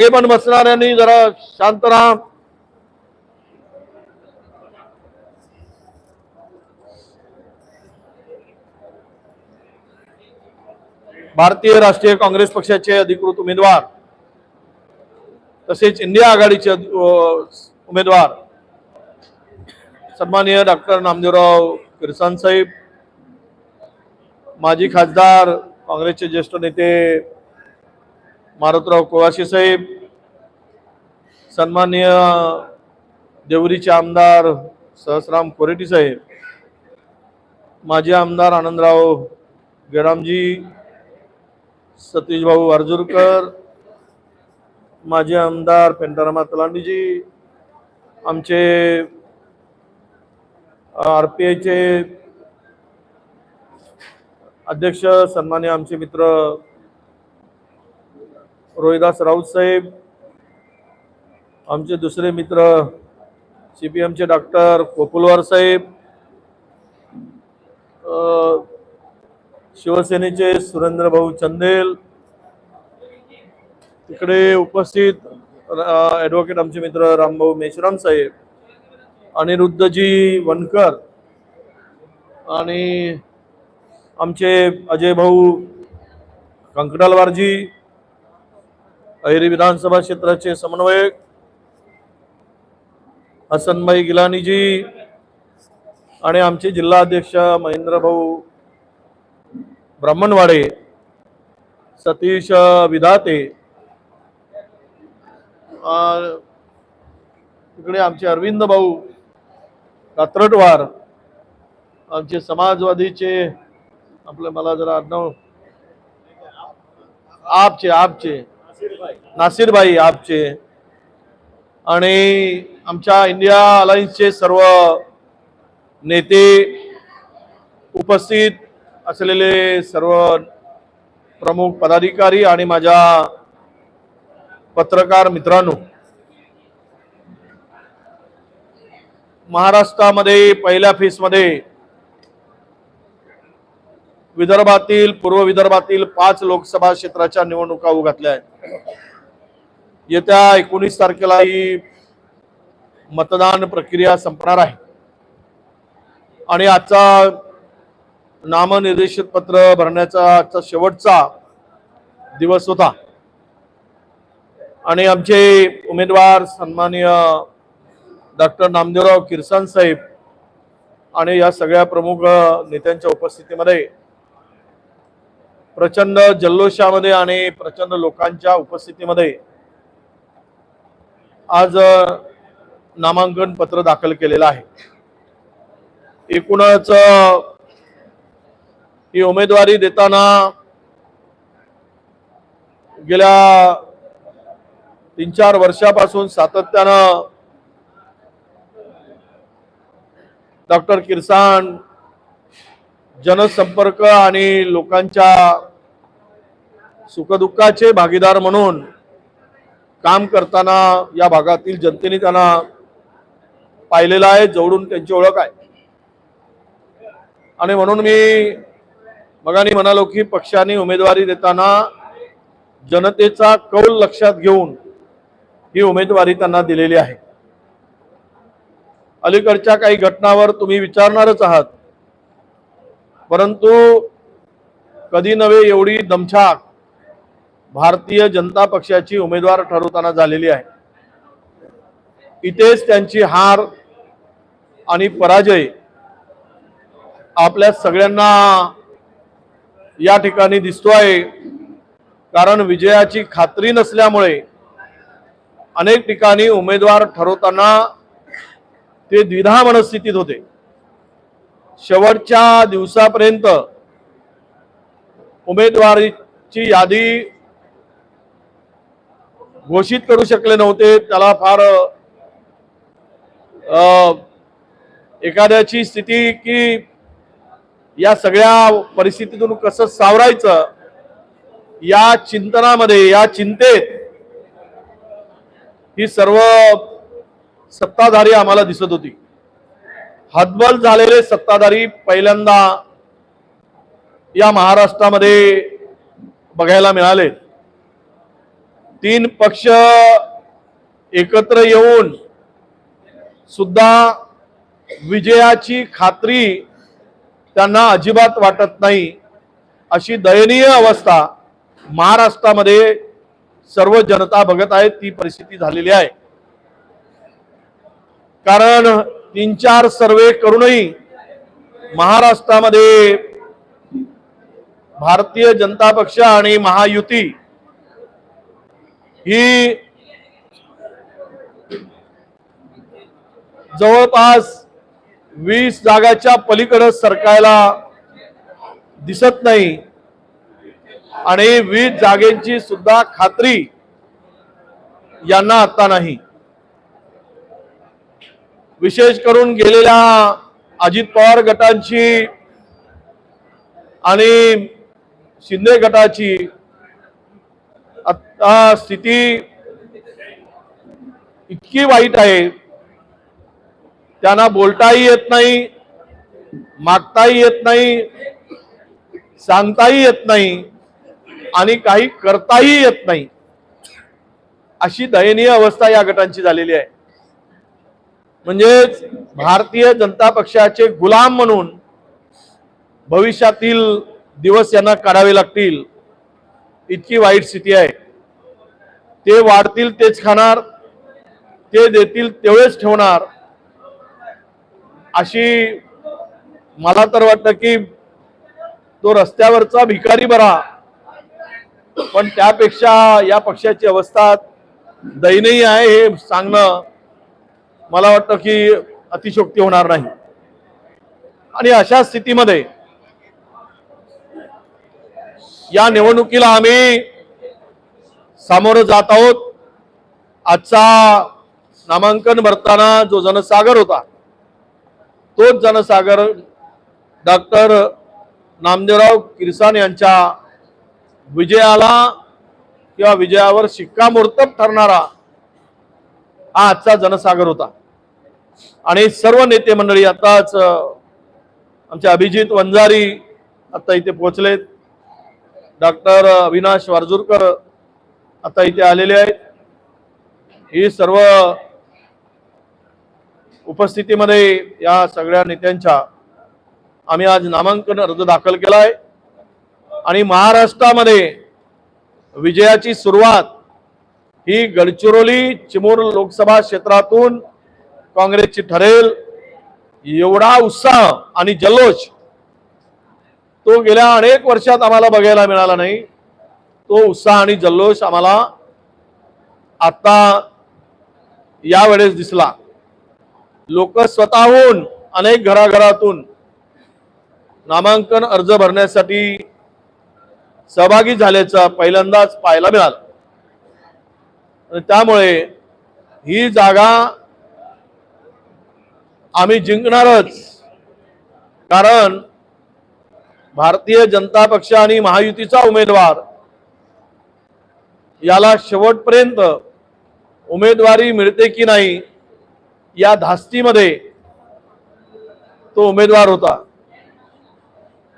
हे पण बसणाऱ्यांनी जरा शांत राहा। भारतीय राष्ट्रीय काँग्रेस पक्षाचे अधिकृत उमेदवार तसेच इंडिया आघाडीचे उमेदवार सन्माननीय डॉक्टर नामदेवराव किरसान साहेब माजी खासदार काँग्रेसचे ज्येष्ठ नेते मारुतराव कोवाशी साहेब सन्माननीय देवरीचे आमदार सहसराम कोरेटी साहेब माजी आमदार आनंदराव गेरामजी सतीश भाऊ माजी आमदार पेंटारामा तलांडीजी आमचे आर पी आयचे अध्यक्ष सन्मान्य आमचे मित्र रोहिदास राऊत साहेब आमचे दुसरे मित्र सी पी एमचे डॉक्टर कोपुलवार साहेब शिवसेनेचे सुरेंद्र भाऊ चंदेल तिकडे उपस्थित ॲडव्होकेट आमचे मित्र रामभाऊ मेश्राम साहेब अनिरुद्धजी वनकर आणि आमचे अजय भाऊ कंकडालवारजी अहिरी विधानसभा क्षेत्राचे समन्वयक हसनभाई गिलानीजी आणि आमचे जिल्हाध्यक्ष महेंद्रभाऊ ब्राह्मणवाडे सतीश विधाते तिकडे आमचे अरविंद भाऊ कात्रटवार आमचे समाजवादीचे आपलं मला जरा आडनाव आपचे आपचे. नासिरबाई आपचे आणि आमच्या इंडिया अलायन्सचे सर्व नेते उपस्थित असलेले सर्व प्रमुख पदाधिकारी आणि माझ्या पत्रकार मित्रांनो महाराष्ट्रामध्ये पहिल्या फेसमध्ये विदर्भातील पूर्व विदर्भातील पाच लोकसभा क्षेत्राच्या निवडणुका उघातल्या आहेत. येत्या एकोणीस तारखेला ही मतदान प्रक्रिया संपणार आहे. आणि आजचा नामनिर्देशित पत्र भरण्याचा आजचा शेवटचा दिवस होता. आणि आमचे उमेदवार सन्माननीय डॉक्टर नामदेवराव किरसान साहेब आणि या सगळ्या प्रमुख नेत्यांच्या उपस्थितीमध्ये प्रचंड जल्लोषामध्ये आणि प्रचंड लोकांच्या उपस्थितीमध्ये आज नामांकन पत्र दाखल केलेलं आहे. एकूणच ही उमेदवारी देताना गेल्या तीन चार वर्षापासून सातत्यानं डॉक्टर किरसान जनसंपर्क आणि लोकांच्या सुखदुःखाचे भागीदार म्हणून काम करताना या भागातील जनतेने त्यांना पाहिलेलं आहे जवळून त्यांची ओळख आहे. आणि म्हणून मी मगानी म्हणालो की पक्षाने उमेदवारी देताना जनतेचा कौल लक्षात घेऊन ही उमेदवारी त्यांना दिलेली आहे. अलीकडच्या काही घटनावर तुम्ही विचारणारच आहात. परंतु कधी नव्हे एवढी दमछाक भारतीय जनता पक्षाची उमेदवार ठरवताना झालेली आहे. इथेच त्यांची हार आणि पराजय आपल्या सगळ्यांना या ठिकाणी दिसतो आहे. कारण विजयाची खात्री नसल्यामुळे अनेक ठिकाणी उमेदवार ठरवताना ते द्विधा मनस्थितीत होते. शेवटच्या दिवसापर्यंत उमेदवारीची यादी घोषित करू शकले नव्हते. त्याला फार एखाद्याची स्थिती की या सगळ्या परिस्थितीतून कसं सावरायचं या चिंतनामध्ये या चिंतेत ही सर्व सत्ताधारी आम्हाला दिसत होती. हतबल झालेले सत्ताधारी पहिल्यांदा या महाराष्ट्रामध्ये बघायला मिळाले. तीन पक्ष एकत्र येऊन सुद्धा विजयाची खात्री त्यांना अजिबात वाटत नाही. अशी दयनीय अवस्था महाराष्ट्रामध्ये सर्व जनता बघत आहे ती परिस्थिती झालेली आहे. कारण तीन चार सर्वे करूनही महाराष्ट्रामध्ये भारतीय जनता पक्ष आणि महायुती ही जवळपास वीस जागाच्या पलीकडे सरकायला दिसत नाही आणि वीस जागेची सुद्धा खात्री यांना आता नाही. विशेष करून गेलेल्या अजित पवार गटांची आणि शिंदे गटाची आता स्थिती इतकी वाईट आहे. त्यांना बोलताही येत नाही मागताही येत नाही सांगताही येत नाही आणि काही करताही येत नाही. अशी दयनीय अवस्था या गटांची झालेली आहे. म्हणजेच भारतीय जनता पक्षाचे गुलाम म्हणून भविष्यातील दिवस यांना काढावे लागतील. इतकी वाईट स्थिती आहे. ते वाढतील तेच खाणार ते देतील तेवढेच ठेवणार. अशी मला तर वाटतं की तो रस्त्यावरचा भिकारी बरा. पण त्यापेक्षा या पक्षाची अवस्था दयनीय आहे हे सांगणं मला वाटतं की अतिशोक्ती होणार नाही. आणि अशा स्थितीमध्ये या निवडणुकीला आम्ही सामोरं जात आहोत. आजचा नामांकन भरताना जो जनसागर होता तोच जनसागर डॉक्टर नामदेवराव किरसान यांच्या विजयाला किंवा विजयावर शिक्कामोर्तब ठरणारा हा आजचा जनसागर होता. आणि सर्व नेते मंडळी आताच आमचे अभिजित वंजारी आता इथे पोहोचलेत. डॉक्टर अविनाश वारजूरकर आता इथे आलेले आहेत. ही सर्व उपस्थितीमध्ये या सगळ्या नेत्यांच्या आम्ही आज नामांकन अर्ज दाखल केला आहे आणि महाराष्ट्रामध्ये विजयाची सुरुवात ही गडचिरोली चिमूर लोकसभा क्षेत्रातून काँग्रेसची ठरेल. एवढा उत्साह आणि जल्लोष तो गेल्या अनेक वर्षात आम्हाला बघायला मिळाला नाही. तो उत्साह आणि जल्लोष आम्हाला आता यावेळेस दिसला. लोक स्वतःहून अनेक घराघरातून नामांकन अर्ज भरण्यासाठी सहभागी झाल्याचं पहिल्यांदाच पाहायला मिळालं. आणि त्यामुळे ही जागा आम्ही जिंकणारच. कारण भारतीय जनता पक्ष आणि महायुतीचा उमेदवार याला शेवटपर्यंत उमेदवारी मिळते की नाही या धास्तीमध्ये तो उमेदवार होता.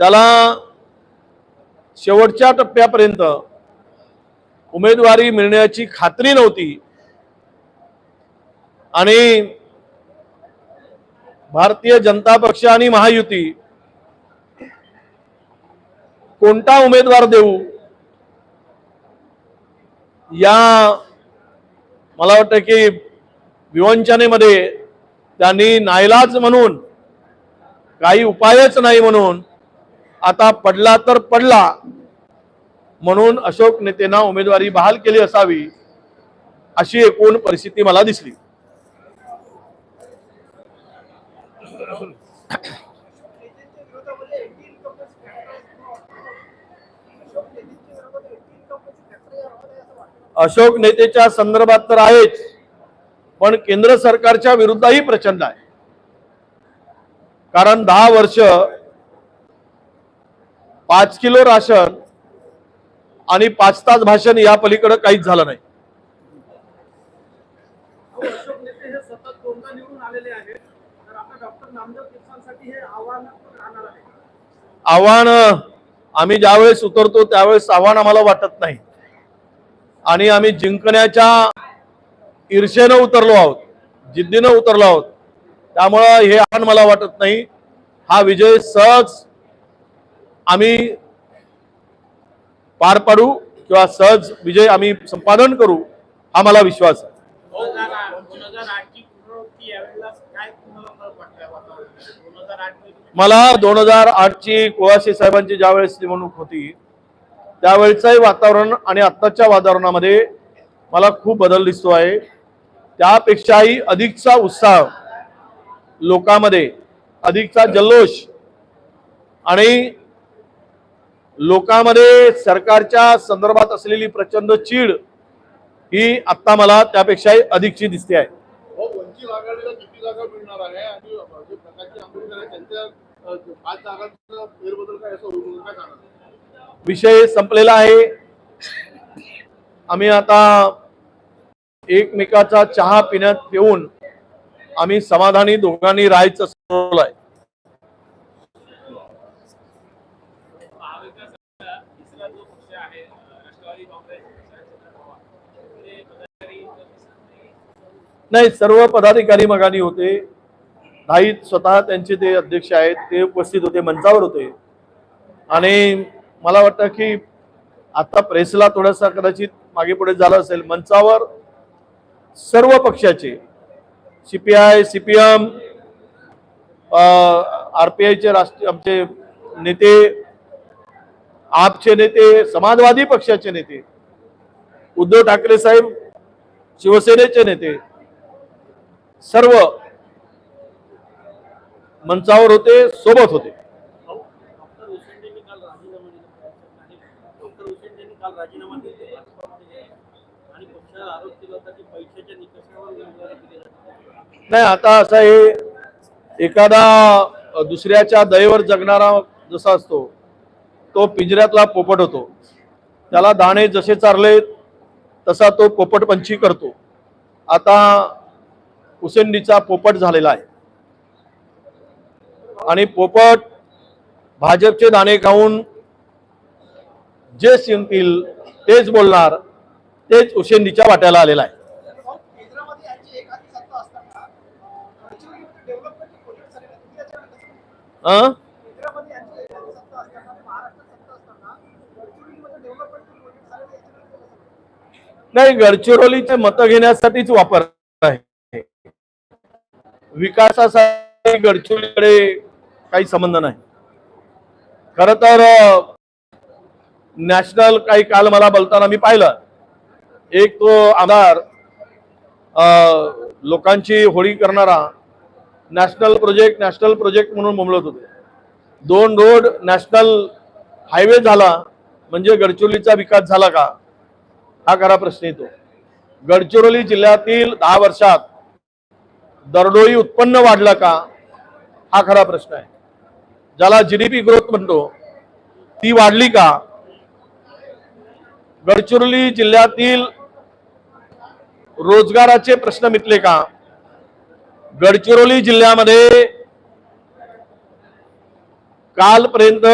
त्याला शेवटच्या टप्प्यापर्यंत उमेदवारी मिळण्याची खात्री नव्हती. आणि भारतीय जनता पक्ष आणि महायुती. कोणता उमेदवार देऊ? या मला वाटतं की विवंचनेमध्ये त्यांनी नाईलाज म्हणून काही उपायच नाही म्हणून आता पडला तर पडला म्हणून अशोक नेतेंना उमेदवारी बहाल केली असावी अशी एकूण परिस्थिती मला दिसली. अशोक नेतेच्या संदर्भात तर आहेच पण केंद्र सरकारच्या विरुद्धही प्रचंड आहे. कारण दहा वर्ष पाच किलो राशन आणि पाच तास भाषण या पलीकडे काहीच झालं नाही अशोक नेते हे सतत दोनदा निवडून आलेले आहेत तर आता डॉक्टर नामदेव किरसांसाठी हे आव्हान राहणार आहे. आव्हान आम्ही ज्यावेळेस उतरतो त्यावेळेस आव्हान आम्हाला वाटत नाही. आणि आम्ही जिंकण्याच्या ईर्षेनं उतरलो आहोत जिद्दीनं उतरलो आहोत. त्यामुळं हे आव्हान मला वाटत नाही. हा विजय सहज आम्ही पार पाडू किंवा सहज विजय आम्ही संपादन करू हा मला विश्वास आहे. मला दोन हजार आठची कोळाशी साहेबांची ज्यावेळेस निवडणूक होती त्यावेळेचंही वातावरण आणि आत्ताच्या वातावरणामध्ये मला खूप बदल दिसतो आहे. त्यापेक्षाही अधिकचा उत्साह लोकांमध्ये अधिकचा जल्लोष आणि लोकांमध्ये सरकारच्या संदर्भात असलेली प्रचंड चीड ही आत्ता मला त्यापेक्षाही अधिकची दिसते आहे. वंचित आघाडीला किती जागा मिळणार आहे? आणि जे प्रकाशजी आंबेडकर आहेत त्यांच्या पाच जागांचा फेरबदल काय असं होऊ काय कारण विषय संपलेला आहे. आम्ही आता एकमेकाचा चहा पिण्यात पिऊन आम्ही समाधानी दोघांनी राहायचं ठरवलं आहे महाविकास तिसरा जो पक्ष आहे राष्ट्रवादी काँग्रेस शरदचंद्र पवार ते पदाधिकारी नाही सर्व पदाधिकारी मगानी होते. नाहीत स्वतः त्यांचे ते अध्यक्ष आहेत ते उपस्थित होते मंचावर होते. आणि मला वाटतं की आता प्रेसला थोडासा कदाचित मागे पुढे झालं असेल मंचावर सर्व पक्षाचे सीपीआय सीपीएम आयचे राष्ट्रीय आमचे नेते आपचे नेते समाजवादी पक्षाचे नेते उद्धव ठाकरे साहेब शिवसेनेचे नेते सर्व मंचावर होते सोबत होते. नाही आता असं आहे एखादा दुसऱ्याच्या दयेवर जगणारा जसा असतो तो पिंजऱ्यातला पोपट होतो. त्याला दाणे जसे चारले तसा तो पोपटपंची करतो. आता उसेंडीचा पोपट झालेला आहे. आणि पोपट भाजपचे दाणे खाऊन जे शिंकतील तेच बोलणार तेच उसेंडीच्या वाट्याला आलेला आहे. नाही गडचिरोलीचे मत घेण्यासाठीच वापर आहे. विकासासाठी गडचिरोलीकडे काही संबंध नाही. खर तर नॅशनल काही काल मला बोलताना मी पाहिलं. एक तो आमदार लोकांची होळी करणारा नॅशनल प्रोजेक्ट नॅशनल प्रोजेक्ट म्हणून बोंबलत होते. दोन रोड नॅशनल हायवे झाला म्हणजे गडचिरोलीचा विकास झाला का? हा खरा प्रश्न येतो. गडचिरोली जिल्ह्यातील दहा वर्षात दरडोई उत्पन्न वाढलं का? हा खरा प्रश्न आहे. ज्याला जीडीपी ग्रोथ म्हणतो ती वाढली का? गडचिरोली जिल्ह्यातील रोजगाराचे प्रश्न मिटले का? गडचिरोली जिल्ह्यामध्ये कालपर्यंत